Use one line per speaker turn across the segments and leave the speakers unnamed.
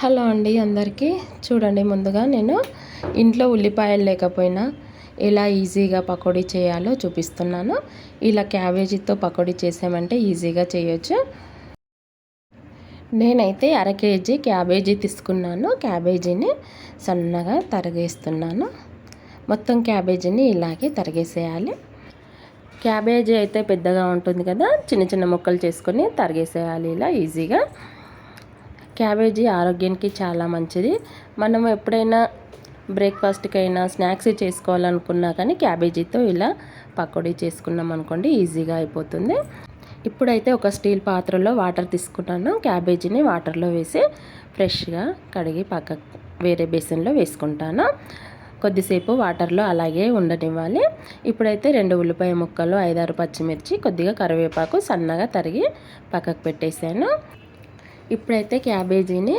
Hello అండి అందరికీ. చూడండి ముందుగా నేను ఇంట్లో ఉల్లిపాయలు లేకపోయినా ఎలా ఈజీగా పకోడీ చేయాలో చూపిస్తున్నాను. ఇలా క్యాబేజీతో పకోడీ చేసామంటే ఈజీగా చేయొచ్చు. నేనైతే అర కేజీ క్యాబేజీ తీసుకున్నాను. క్యాబేజీని సన్నగా తరిగేస్తున్నాను. మొత్తం క్యాబేజీని ఇలాగే తరిగేసేయాలి. క్యాబేజీ అయితే పెద్దగా ఉంటుంది కదా చిన్న చిన్న ముక్కలు చేసుకొని తరిగేసేయాలి ఇలా ఈజీగా. క్యాబేజీ ఆరోగ్యానికి చాలా మంచిది. మనం ఎప్పుడైనా బ్రేక్ఫాస్ట్కి అయినా స్నాక్స్ చేసుకోవాలనుకున్నా కానీ క్యాబేజీతో ఇలా పకోడీ చేసుకున్నాం అనుకోండి ఈజీగా అయిపోతుంది. ఇప్పుడైతే ఒక స్టీల్ పాత్రలో వాటర్ తీసుకున్నాను. క్యాబేజీని వాటర్లో వేసి ఫ్రెష్గా కడిగి పక్క వేరే బేసిన్లో వేసుకుంటాను. కొద్దిసేపు వాటర్లో అలాగే ఉండనివ్వాలి. ఇప్పుడైతే రెండు ఉల్లిపాయ ముక్కలు ఐదారు పచ్చిమిర్చి కొద్దిగా కరివేపాకు సన్నగా తరిగి పక్కకు పెట్టేశాను ఇప్పుడైతే క్యాబేజీని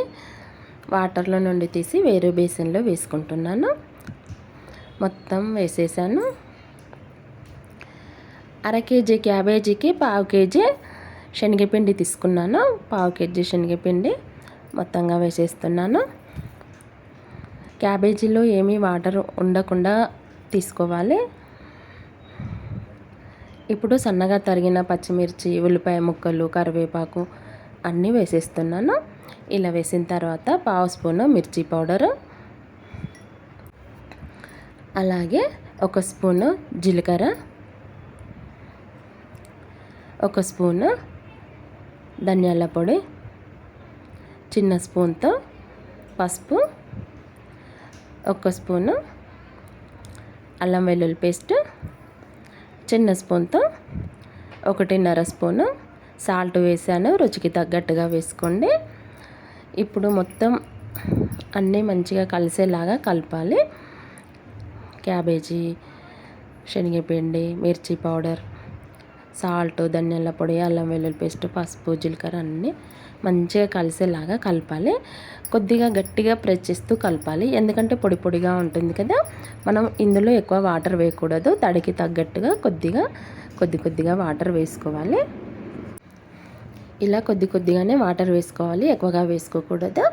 వాటర్లో నుండి తీసి వేరే బేసిన్లో వేసుకుంటున్నాను. మొత్తం వేసేసాను. అర కేజీ క్యాబేజీకి పావు కేజీ శనగపిండి తీసుకున్నాను. పావు కేజీ శనగపిండి మొత్తంగా వేసేస్తున్నాను. క్యాబేజీలో ఏమీ వాటర్ ఉండకుండా తీసుకోవాలి. ఇప్పుడు సన్నగా తరిగిన పచ్చిమిర్చి ఉల్లిపాయ ముక్కలు కరివేపాకు అన్నీ వేసేస్తున్నాను. ఇలా వేసిన తర్వాత పావు స్పూను మిర్చి పౌడరు. అలాగే ఒక స్పూను జీలకర్ర. ఒక స్పూను ధనియాల పొడి. చిన్న స్పూన్తో పసుపు. ఒక స్పూను అల్లం వెల్లుల్లి పేస్ట్. చిన్న స్పూన్తో ఒకటిన్నర స్పూను సాల్ట్ వేసాను రుచికి తగ్గట్టుగా వేసుకోండి. ఇప్పుడు మొత్తం అన్నీ మంచిగా కలిసేలాగా కలపాలి. క్యాబేజీ శనగపిండి మిర్చి పౌడర్ సాల్ట్ ధనియాల పొడి అల్లం వెల్లుల్లి పేస్ట్ పసుపు జీలకర్ర అన్నీ మంచిగా కలిసేలాగా కలపాలి. కొద్దిగా గట్టిగా ప్రెస్ చేస్తూ కలపాలి. ఎందుకంటే పొడి పొడిగా ఉంటుంది కదా మనం ఇందులో ఎక్కువ వాటర్ వేయకూడదు. తడికి తగ్గట్టుగా కొద్దిగా కొద్ది కొద్దిగా వాటర్ వేసుకోవాలి. ఇలా కొద్ది కొద్దిగానే వాటర్ వేసుకోవాలి ఎక్కువగా వేసుకోకూడదు.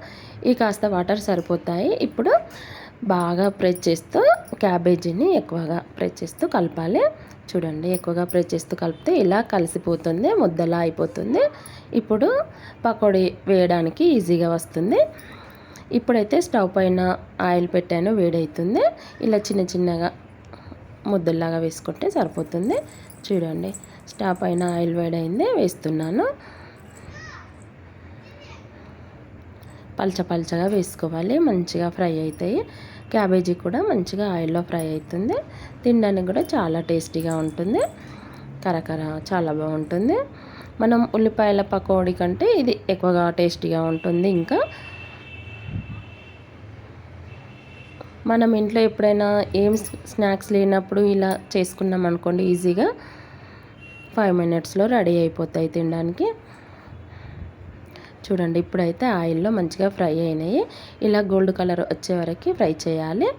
ఈ కాస్త వాటర్ సరిపోతాయి. ఇప్పుడు బాగా ప్రెస్ చేస్తూ క్యాబేజీని ఎక్కువగా ప్రెస్ చేస్తూ కలపాలి. చూడండి ఎక్కువగా ప్రెస్ చేస్తూ కలిపితే ఇలా కలిసిపోతుంది ముద్దలా అయిపోతుంది. ఇప్పుడు పకోడీ వేయడానికి ఈజీగా వస్తుంది. ఇప్పుడైతే స్టవ్ పైన ఆయిల్ పెట్టాను వేడవుతుంది ఇలా చిన్న చిన్నగా ముద్దల్లాగా వేసుకుంటే సరిపోతుంది. చూడండి స్టవ్ పైన ఆయిల్ వేడైంది వేస్తున్నాను. పల్చ పల్చగా వేసుకోవాలి. మంచిగా ఫ్రై అవుతాయి. క్యాబేజీ కూడా మంచిగా ఆయిల్లో ఫ్రై అవుతుంది. తినడానికి కూడా చాలా టేస్టీగా ఉంటుంది. కరకర చాలా బాగుంటుంది. మనం ఉల్లిపాయల పకోడీ కంటే ఇది ఎక్కువగా టేస్టీగా ఉంటుంది ఇంకా. మనం ఇంట్లో ఎప్పుడైనా ఏం స్నాక్స్ లేనప్పుడు ఇలా చేసుకున్నాం అనుకోండి ఈజీగా ఫైవ్ మినిట్స్లో రెడీ అయిపోతాయి తినడానికి. చూడండి ఇప్పుడైతే ఆయిల్లో మంచిగా ఫ్రై అయినాయి. ఇలా గోల్డ్ కలర్ వచ్చే వరకు ఫ్రై చేయాలి.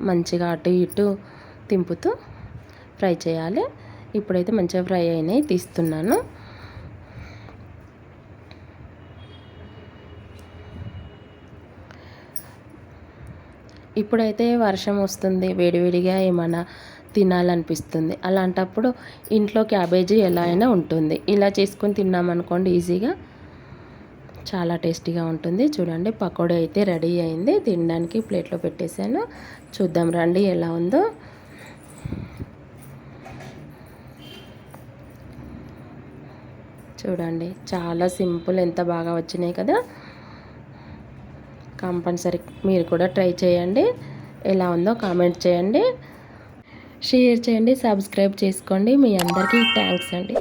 మంచిగా అటు ఇటు తింపుతూ ఫ్రై చేయాలి. ఇప్పుడైతే మంచిగా ఫ్రై అయినాయి తీస్తున్నాను. ఇప్పుడైతే వర్షం వస్తుంది వేడివేడిగా ఏమైనా తినాలనిపిస్తుంది. అలాంటప్పుడు ఇంట్లో క్యాబేజీ ఎలా అయినా ఉంటుంది. ఇలా చేసుకొని తిన్నామనుకోండి ఈజీగా చాలా టేస్టీగా ఉంటుంది. చూడండి పకోడీ అయితే రెడీ అయింది. తినడానికి ప్లేట్లో పెట్టేశాను. చూద్దాం రండి ఎలా ఉందో. చూడండి చాలా సింపుల్. ఎంత బాగా వచ్చినాయి కదా. కంపల్సరీ మీరు కూడా ట్రై చేయండి. ఎలా ఉందో కామెంట్ చేయండి. షేర్ చేయండి సబ్స్క్రైబ్ చేసుకోండి. మీ అందరికీ థ్యాంక్స్ అండి.